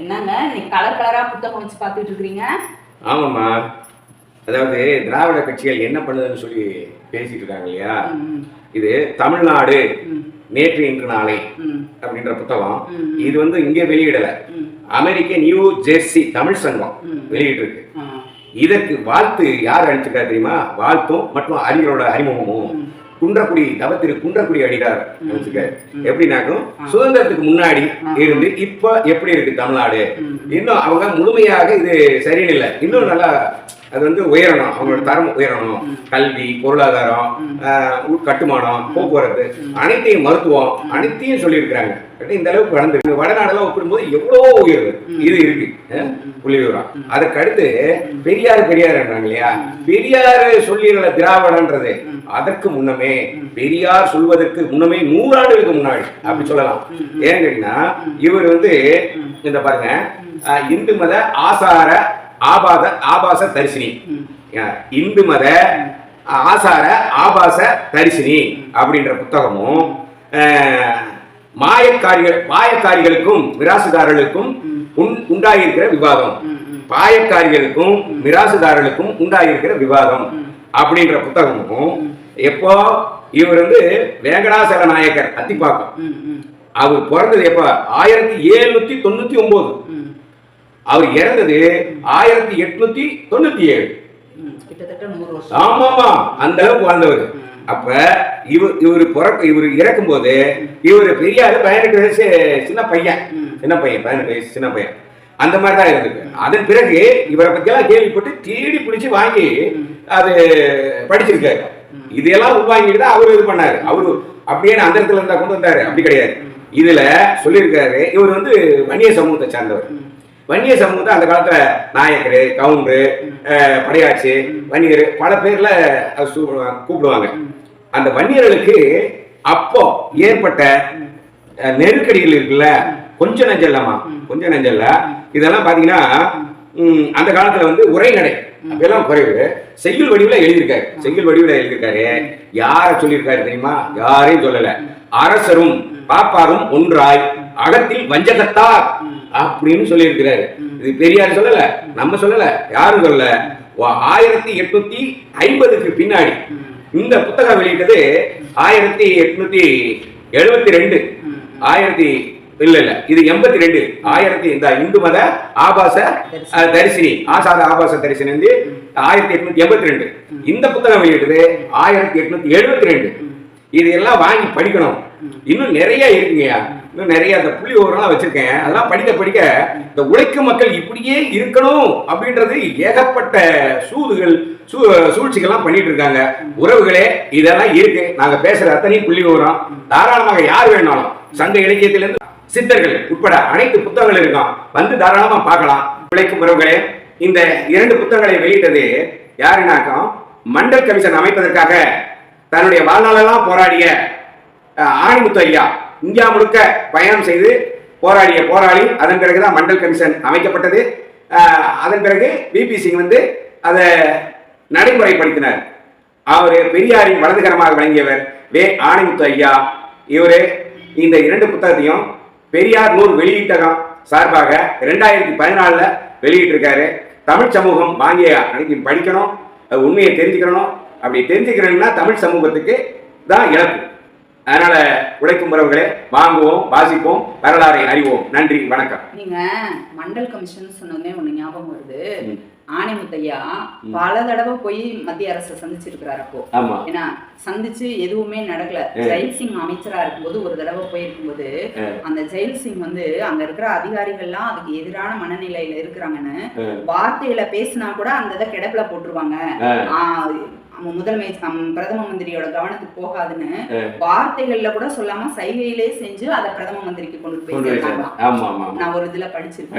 என்னங்க இன்னைக்கு கலர் கலரா புத்தகம் வச்சு பார்த்துட்டு இருக்கிறீங்க? ஆமாம்மா. அதாவது திராவிட கட்சிகள் என்ன பண்ணுதுன்னு சொல்லி பேசிட்டு இருக்காங்க இல்லையா? இது தமிழ்நாடு நேற்று இன்று நாளை அப்படின்ற புத்தகம். இது வந்து இங்கே வெளியிடல. அமெரிக்க நியூ ஜெர்சி தமிழ் சங்கம். வெளியிட்டிருக்கு. இதற்கு வாழ்த்து யார் அனுப்பிச்சிருக்கா தெரியுமா? வாழ்த்தும் மற்றும் அறிஞரோட அறிமுகமும். குன்றக்குடி தவத்திரு குன்றக்குடி அடிகார். எப்படின்னாக்கும் ஆ. சுதந்திரத்துக்கு முன்னாடி. இருந்து இப்ப எப்படி இருக்கு தமிழ்நாடு. இன்னும் அவங்க முழுமையாக இது சரியில்லை இன்னும் நல்லா அது வந்து உயரணும். அவங்களோட தரம் உயரணும். கல்வி பொருளாதாரம் ம். ஆஹ், உட்கட்டுமானம் போக்குவரத்து அனைத்தையும் மருத்துவம் அனைத்தையும் சொல்லியிருக்கிறாங்க. இந்த அளவுக்கு வளர்ந்துருக்கு. வடநாடெல்லாம் ஒப்பிடும்போது எவ்வளவோ உயர்வு. இது இருக்கு. புள்ளி விவரம் அதுக்கு அடுத்து பெரியார் பெரியார்ன்றாங்க இல்லையா? பெரியார் சொல்லிடுற திராவிடன்றது. அதற்கு முன்னமே பெரியார் சொல்வதற்கு முன்னமே நூறாண்டுகளுக்கு முன்னாடி. அப்படி சொல்லலாம். ஏன் கேட்டீங்கன்னா இவர் வந்து இந்த பாருங்க இந்து மத ஆசார ஆபாத ஆபாச தரிசினி. இந்து மத ஆசார ஆபாச தரிசினி அப்படின்ற புத்தகமும் மாயக்காரிகள் மாயக்காரிகளுக்கும் மிராசுதாரர்களுக்கும் உண்- உண்டாயிருக்கிற விவாதம். பாயக்காரிகளுக்கும் மிராசுதாரர்களுக்கும் உண்டாயிருக்கிற விவாதம் அப்படின்ற புத்தகமும் எப்போ இவர் வந்து வேங்கடாசல நாயக்கர் அத்திப்பாக்கம். அவர் பிறந்தது எப்ப? ஆயிரத்தி எழுநூத்தி தொண்ணூத்தி ஒன்பது அவர் இறந்தது ஆயிரத்தி எட்நூத்தி தொண்ணூத்தி ஏழு. ஆமாமா அந்த அளவுக்கு வாழ்ந்தவர். அப்ப இவர் இவர் பிறக்க இவர் இறக்கும்போது இவர் பெரியாரு பதினெட்டு வயசு சின்ன பையன். சின்ன பையன் பதினெட்டு வயசு சின்ன பையன். அந்த மாதிரி தான் இருந்திருக்கு அதன் பிறகு இவரை பத்தியெல்லாம் கேள்விப்பட்டு தேடி பிடிச்சு வாங்கி அது படிச்சிருக்காரு. இதையெல்லாம் உள்வாங்கிட்டு தான் அவரு இது பண்ணாரு. அவரு அப்படியே அந்த இடத்துல இருந்தா கொண்டு வந்தாரு. அப்படி கிடையாது. இதுல சொல்லியிருக்காரு இவர் வந்து வன்னிய சமூகத்தை சார்ந்தவர். வன்னிய சமூகத்தை அந்த காலத்துல நாயக்கர் கவுண்டரு படையாச்சி வன்னியர் பல பேர்ல கூப்பிடுவாங்க. அந்த வன்னியர்களுக்கு அப்போ ஏற்பட்ட நெருக்கடிகள் இருக்குல்ல? கொஞ்சம் நெஞ்சல்லமா கொஞ்சம் நெஞ்சல்ல. இதெல்லாம் பாத்தீங்கன்னா அந்த காலத்துல வந்து உரைநடை அப்பெல்லாம் குறைவு. செய்யுள் வடிவுல எழுதியிருக்காரு. செய்யுள் வடிவுல எழுதியிருக்காரு. யார சொல்லியிருக்காரு தெரியுமா? யாரையும் சொல்லல. அரசரும் பாப்பாரும் ஒன்றாய் அகத்தில் வஞ்சகத்தார். அப்படின்னு சொல்லியிருக்கிறாரு. இது பெரியார் சொல்லல நம்ம சொல்லல யாரும் சொல்லல. ஆயிரத்தி எட்நூத்தி ஐம்பதுக்கு பின்னாடி இந்த புத்தகம் வெளியிட்டது ஆயிரத்தி எட்நூத்தி எழுபத்தி ரெண்டு ஆயிரத்தி இல்ல இல்ல இது எண்பத்தி ரெண்டு ஆயிரத்தி இந்த இந்து மத ஆபாச தரிசினி ஆசாத ஆபாச தரிசினி வந்து ஆயிரத்தி எட்நூத்தி எண்பத்தி ரெண்டு இந்த புத்தகம் வெளியிட்டது ஆயிரத்தி எட்நூத்தி எழுபத்தி ரெண்டு இது எல்லாம் வாங்கி படிக்கணும். இன்னும் நிறைய இருக்குங்கய்யா. இன்னும் நிறைய அந்த புள்ளி ஓரெல்லாம் வச்சிருக்கேன். அதெல்லாம் படிக்க படிக்க இந்த உழைக்கும் மக்கள் இப்படியே இருக்கணும் அப்படின்றது ஏகப்பட்ட சூதுகள் சூ சூழ்ச்சிகள்லாம் பண்ணிட்டு இருக்காங்க. உறவுகளே இதெல்லாம் இருக்கு. நாங்க பேசுற அத்தனையும் புள்ளி விவரம் தாராளமாக யார் வேணாலும் சங்க இலக்கியத்திலிருந்து சித்தர்கள் உட்பட அனைத்து புத்தகங்கள் இருக்கும். வந்து தாராளமா பார்க்கலாம். உழைக்கும் உறவுகளே இந்த இரண்டு புத்தகங்களை வெளியிட்டது யாருனாக்கம் மண்டல் கமிஷன் அமைப்பதற்காக தன்னுடைய வாழ்நாளெல்லாம் போராடிய ஆணிமுத்து ஐயா இந்தியா முழுக்க பயணம் செய்து போராடிய போராளி அதன் பிறகுதான் மண்டல் கமிஷன் அமைக்கப்பட்டது. அதன் பிறகு பிபி சிங் வந்து அதை நடைமுறைப்படுத்தினார். அவர் பெரியாரின் வலதுகரமாக விளங்கியவர் வே ஆணிமுத்து ஐயா. இவர் இந்த இரண்டு புத்தகத்தையும் பெரியார் நூல் வெளியீட்டகம் சார்பாக ரெண்டாயிரத்தி பதினாலில் வெளியிட்டிருக்காரு. தமிழ் சமூகம் வாங்கிய அனைத்தையும் படிக்கணும் உண்மையை தெரிஞ்சுக்கணும் அப்படி தெரிஞ்சுக்கிறேன்னா தமிழ் சமூகத்துக்கு தான் இழப்பு. அதனால உழைக்கும் உறவுகளே வாங்குவோம் வாசிப்போம் வரலாறை அறிவோம். நன்றி வணக்கம். நீங்க மண்டல் கமிஷன் சொன்னோடனே ஒண்ணு ஞாபகம் வருது. ஆணிமுத்தையா பல தடவை போய் மத்திய அரசை சந்திச்சிருக்கிறாரு அப்போ. ஏன்னா சந்திச்சு எதுவுமே நடக்கல. ஜெயில் சிங் அமைச்சரா இருக்கும்போது ஒரு தடவை போயிருக்கும்போது அந்த ஜெயில் சிங் வந்து அங்க இருக்கிற அதிகாரிகள்லாம் அதுக்கு எதிரான மனநிலையில இருக்கிறாங்கன்னு வார்த்தையில பேசினா கூட அந்த இதை கிடப்புல போட்டுருவாங்க. அம், பிரதம மந்திரியோட கவனத்துக்கு போகாதுன்னு வார்த்தைகள்ல கூட சொல்லாம சைகையிலே செஞ்சு அதை பிரதம மந்திரிக்கு கொண்டு போய் நான் ஒரு இதுல படிச்சிருக்கேன்.